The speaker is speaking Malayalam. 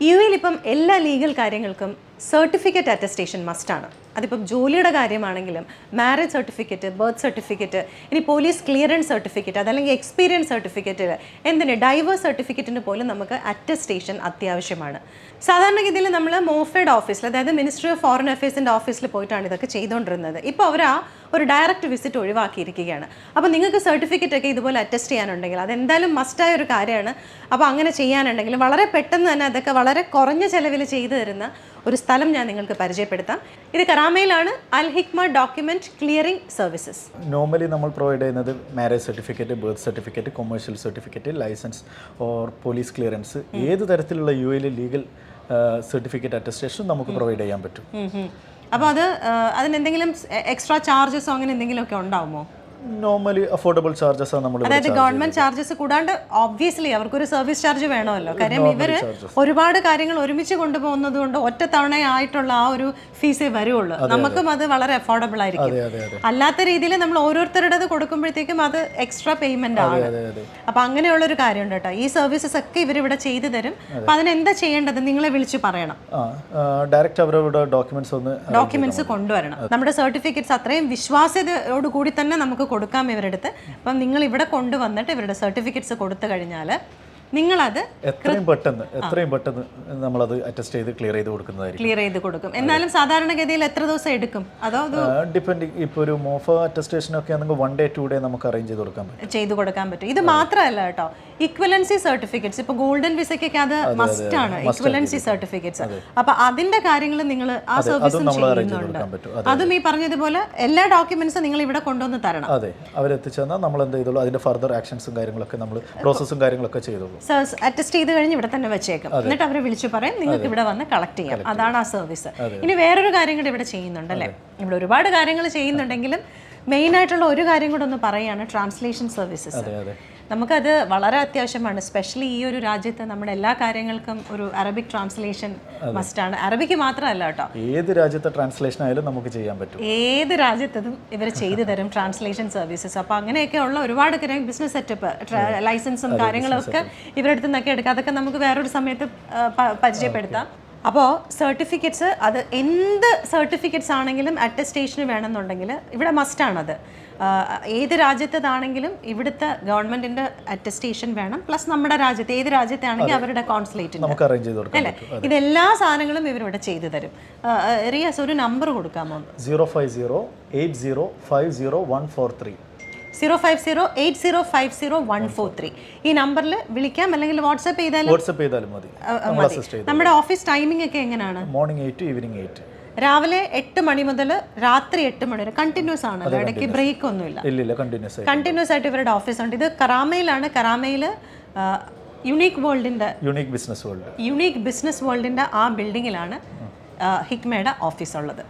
യു എയിൽ ഇപ്പം എല്ലാ ലീഗൽ കാര്യങ്ങൾക്കും സർട്ടിഫിക്കറ്റ് അറ്റസ്റ്റേഷൻ മസ്റ്റാണ്. അതിപ്പം ജോലിയുടെ കാര്യമാണെങ്കിലും മാരേജ് സർട്ടിഫിക്കറ്റ് ബർത്ത് സർട്ടിഫിക്കറ്റ് ഇനി പോലീസ് ക്ലിയറൻസ് സർട്ടിഫിക്കറ്റ് അതല്ലെങ്കിൽ എക്സ്പീരിയൻസ് സർട്ടിഫിക്കറ്റ് എന്തിന് ഡൈവേഴ്സ് സർട്ടിഫിക്കറ്റിന് പോലും നമുക്ക് അറ്റസ്റ്റേഷൻ അത്യാവശ്യമാണ്. സാധാരണഗതിയിൽ നമ്മൾ മോഫേഡ് ഓഫീസിൽ അതായത് മിനിസ്ട്രി ഓഫ് ഫോറിൻ അഫയേഴ്സിന്റെ ഓഫീസിൽ പോയിട്ടാണ് ഇതൊക്കെ ചെയ്തുകൊണ്ടിരുന്നത് ഇപ്പോൾ അവർ ആ ഒരു ഡയറക്റ്റ് വിസിറ്റ് ഒഴിവാക്കിയിരിക്കുകയാണ്. അപ്പോൾ നിങ്ങൾക്ക് സർട്ടിഫിക്കറ്റ് ഒക്കെ ഇതുപോലെ അറ്റസ്റ്റ് ചെയ്യാനുണ്ടെങ്കിൽ അതെന്തായാലും മസ്റ്റായ ഒരു കാര്യമാണ്. അപ്പോൾ അങ്ങനെ ചെയ്യാനുണ്ടെങ്കിൽ വളരെ പെട്ടെന്ന് തന്നെ അതൊക്കെ വളരെ കുറഞ്ഞ ചെലവിൽ ചെയ്തു തരുന്ന ഒരു സ്ഥലം ഞാൻ നിങ്ങൾക്ക് പരിചയപ്പെടുത്താം. ഇത് കറാമയിലാണ് Al Hikma document clearing services. Normally നമ്മൾ പ്രൊവൈഡ് ചെയ്യുന്നത് marriage certificate birth certificate commercial certificate licence or police clearance ഏത് തരത്തിലുള്ള യു ലീഗൽ സർട്ടിഫിക്കറ്റ് അറ്റസ്റ്റേഷൻ നമുക്ക് പ്രൊവൈഡ് ചെയ്യാൻ പറ്റും. അപ്പോൾ അത് അതിന് അതിനെന്തെങ്കിലും എക്സ്ട്രാ ചാർജസോ അങ്ങനെ എന്തെങ്കിലുമൊക്കെ ഉണ്ടാവുമോ? നോർമലി അഫോർഡബിൾ ചാർജസ് ആണ് നമ്മൾ അതായത് ഗവൺമെന്റ് ചാർജസ് കൂടാണ്ട് ഓബ്വിയസ്ലി അവർക്കൊരു സർവീസ് ചാർജ് വേണമല്ലോ. കാര്യം ഇവർ ഒരുപാട് കാര്യങ്ങൾ ഒരുമിച്ച് കൊണ്ടുപോകുന്നത് കൊണ്ട് ഒറ്റ തവണയായിട്ടുള്ള ആ ഒരു ഫീസേ വരുള്ളൂ. നമുക്കും അത്. വളരെ അഫോർഡബിൾ ആയിരിക്കും. അല്ലാത്ത രീതിയിൽ നമ്മൾ ഓരോരുത്തരുടേത് കൊടുക്കുമ്പോഴത്തേക്കും അത് എക്സ്ട്രാ പേയ്മെന്റ് ആണ്. അപ്പൊ അങ്ങനെയുള്ള ഒരു കാര്യമുണ്ട് കേട്ടോ. ഈ സർവീസസ് ഒക്കെ ഇവർ ഇവിടെ ചെയ്തു തരും. അപ്പൊ അതിനെന്താ ചെയ്യേണ്ടത്? നിങ്ങളെ വിളിച്ച് പറയണം. ഡയറക്റ്റ് അവരുടെ ഡോക്യുമെന്റ്സ് ഒന്ന് ഡോക്യുമെന്റ്സ് കൊണ്ടുവരണം. നമ്മുടെ സർട്ടിഫിക്കറ്റ്സ് അത്രയും വിശ്വാസ്യതയോട് കൂടി തന്നെ നമുക്ക് കൊടുക്കാം ഇവരെടുത്ത് അപ്പം നിങ്ങൾ ഇവിടെ കൊണ്ടുവന്നിട്ട് ഇവരുടെ സർട്ടിഫിക്കറ്റ്സ് കൊടുത്തു കഴിഞ്ഞാൽ നിങ്ങളത് എത്രയും പെട്ടെന്ന് എത്രയും പെട്ടെന്ന് നമ്മളത് അറ്റസ്റ്റ് ചെയ്ത് ക്ലിയർ ചെയ്ത് കൊടുക്കുന്നതായിരിക്കും. ക്ലിയർ ചെയ്ത് കൊടുക്കും. എന്നാലും സാധാരണഗതിയിൽ എത്ര ദിവസം എടുക്കും? അതോ ഡിപ്പെൻഡ് ഇപ്പോൾ ഒരു മോഫ അറ്റസ്റ്റേഷൻ ഒക്കെ ആണെങ്കിൽ വൺ ഡേ ടു ഡേ നമുക്ക് അറേഞ്ച് ചെയ്ത് കൊടുക്കാൻ പറ്റും. ചെയ്തു കൊടുക്കാൻ പറ്റും. ഇത് മാത്രമല്ല കേട്ടോ. ഇക്വലൻസി സർട്ടിഫിക്കറ്റ്സ് ഇപ്പോൾ ഗോൾഡൻ വിസയ്ക്കൊക്കെ അത് മസ്റ്റ് ആണ്. ഇക്വലൻസി സർട്ടിഫിക്കറ്റ്സ് അപ്പൊ അതിന്റെ കാര്യങ്ങൾ നിങ്ങൾ ആ സർവീസും ചെയ്യുന്നുണ്ട്. അതും ഈ പറഞ്ഞതുപോലെ എല്ലാ ഡോക്യുമെന്റ്സും നിങ്ങൾ ഇവിടെ കൊണ്ടുവന്ന് തരണം. അതെ അവരെത്തിച്ചെന്നാൽ നമ്മൾ എന്ത് ചെയ്തോളൂ? അതിന്റെ ഫർദർ ആക്ഷൻസും കാര്യങ്ങളൊക്കെ നമ്മൾ പ്രോസസ്സും കാര്യങ്ങളൊക്കെ ചെയ്തോളൂ. അറ്റസ്റ്റ് ചെയ്ത് കഴിഞ്ഞ് ഇവിടെ തന്നെ വെച്ചേക്കും. എന്നിട്ട് അവരെ വിളിച്ചു പറയും നിങ്ങൾക്ക് ഇവിടെ വന്ന് കളക്ട് ചെയ്യാം. അതാണ് ആ സർവീസ് ഇനി വേറൊരു കാര്യം കൂടി ഇവിടെ ചെയ്യുന്നുണ്ട് അല്ലേ ഇവിടെ ഒരുപാട് കാര്യങ്ങൾ ചെയ്യുന്നുണ്ടെങ്കിലും മെയിൻ ആയിട്ടുള്ള ഒരു കാര്യം കൂടെ ഒന്ന് പറയുകയാണ് ട്രാൻസ്ലേഷൻ സർവീസസ് നമുക്കത് വളരെ അത്യാവശ്യമാണ്. സ്പെഷ്യലി ഈ ഒരു രാജ്യത്ത് നമ്മുടെ എല്ലാ കാര്യങ്ങൾക്കും ഒരു അറബിക് ട്രാൻസ്ലേഷൻ മസ്റ്റ് ആണ്. അറബിക്ക് മാത്രമല്ല കേട്ടോ. ഏത് രാജ്യത്തെ ട്രാൻസ്ലേഷൻ ആയാലും നമുക്ക് ചെയ്യാൻ പറ്റും. ഏത് രാജ്യത്തതും ഇവർ ചെയ്തു തരും ട്രാൻസ്ലേഷൻ സർവീസസ് അപ്പോൾ അങ്ങനെയൊക്കെ ഉള്ള ഒരുപാട് കാര്യം ബിസിനസ് സെറ്റപ്പ് ലൈസൻസും കാര്യങ്ങളൊക്കെ ഇവരുടെ അടുത്ത് നിന്നൊക്കെ എടുക്കാം. അതൊക്കെ നമുക്ക് വേറൊരു സമയത്ത് പരിചയപ്പെടുത്താം. അപ്പോൾ സർട്ടിഫിക്കറ്റ്സ് അത് എന്ത് സർട്ടിഫിക്കറ്റ്സ് ആണെങ്കിലും അറ്റസ്റ്റേഷന് വേണമെന്നുണ്ടെങ്കിൽ ഇവിടെ മസ്റ്റാണത് ഏത് രാജ്യത്തേതാണെങ്കിലും ഇവിടുത്തെ ഗവൺമെന്റിന്റെ അറ്റസ്റ്റേഷൻ വേണം. പ്ലസ് നമ്മുടെ രാജ്യത്ത് ഏത് രാജ്യത്താണെങ്കിൽ അവരുടെ കോൺസുലേറ്റ് അല്ലേ? ഇതെല്ലാ സാധനങ്ങളും ഇവരിവിടെ ചെയ്തു തരും. റിയാസ് ഒരു number കൊടുക്കാമോ zero five zero eight zero five zero one four three zero five zero eight zero five zero one four three. ഈ നമ്പറിൽ വിളിക്കാം. അല്ലെങ്കിൽ വാട്സ്ആപ്പ് ചെയ്താലും വാട്സ്ആപ്പ് ചെയ്താലും മതി. നമ്മുടെ ഓഫീസ് ടൈമിംഗ് ഒക്കെ എങ്ങനെയാണ്? മോർണിംഗ് എയ്റ്റ് ഈവനിങ് എയ്റ്റ് രാവിലെ എട്ട് മണി മുതൽ രാത്രി എട്ട് മണി വരെ. കണ്ടിന്യൂസ് ആണ്. ഇടയ്ക്ക് ബ്രേക്ക് ഒന്നുമില്ല. കണ്ടിന്യൂസ് കണ്ടിന്യൂസ് ആയിട്ട്. ഇവരുടെ ഓഫീസ് ഉണ്ട്. ഇത് കറാമയിലാണ്. കറാമയിൽ unique വേൾഡിന്റെ unique business world unique business വേൾഡിന്റെ ആ ബിൽഡിങ്ങിലാണ് ഹിക്മയുടെ ഓഫീസ് ഉള്ളത്.